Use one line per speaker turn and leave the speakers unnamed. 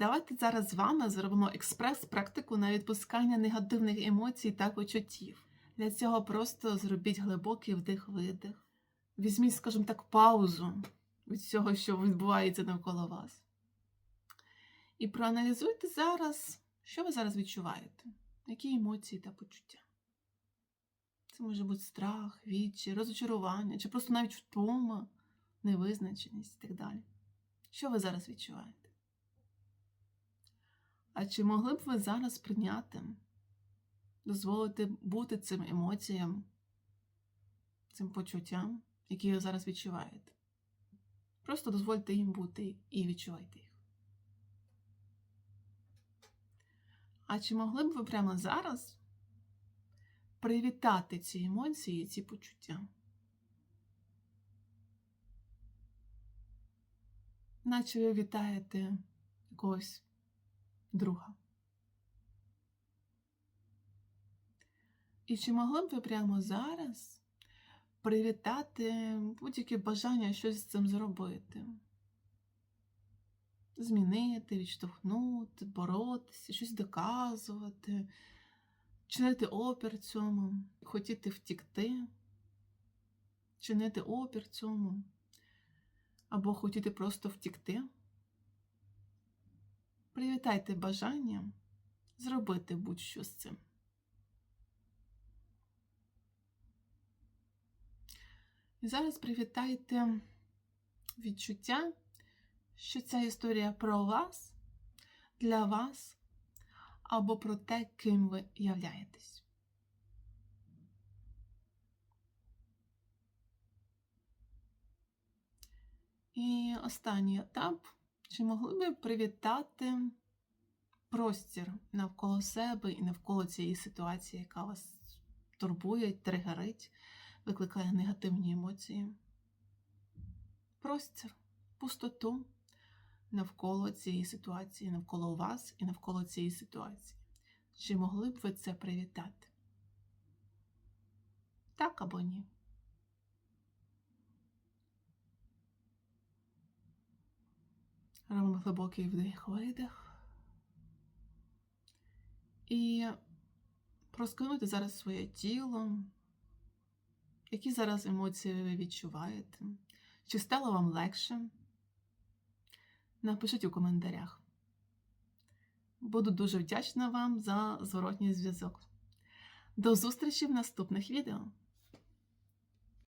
Давайте зараз з вами зробимо експрес-практику на відпускання негативних емоцій та почуттів. Для цього просто зробіть глибокий вдих-видих. Візьміть, скажімо так, паузу від всього, що відбувається навколо вас. І проаналізуйте зараз, що ви зараз відчуваєте, які емоції та почуття. Це може бути страх, відчай, розочарування, чи просто навіть втома, невизначеність і так далі. Що ви зараз відчуваєте? А чи могли б ви зараз прийняти, дозволити бути цим емоціям, цим почуттям, які ви зараз відчуваєте? Просто дозвольте їм бути і відчувайте їх. А чи могли б ви прямо зараз привітати ці емоції, ці почуття? Наче ви вітаєте якогось друга. І чи могли б ви прямо зараз привітати будь-яке бажання щось з цим зробити? Змінити, відштовхнути, боротися, щось доказувати, чинити опір цьому, хотіти втікти, чинити опір цьому, або хотіти просто втікти? Привітайте бажання зробити будь-що з цим. І зараз привітайте відчуття, що ця історія про вас, для вас або про те, ким ви являєтесь. І останній етап. Чи могли би привітати простір навколо себе і навколо цієї ситуації, яка вас турбує, тригерить, викликає негативні емоції? Простір, пустоту навколо цієї ситуації, навколо вас і навколо цієї ситуації. Чи могли б ви це привітати? Так або ні? Робимо глибокий вдих-видих. І проскануйте зараз своє тіло. Які зараз емоції ви відчуваєте? Чи стало вам легше? Напишіть у коментарях. Буду дуже вдячна вам за зворотній зв'язок. До зустрічі в наступних відео!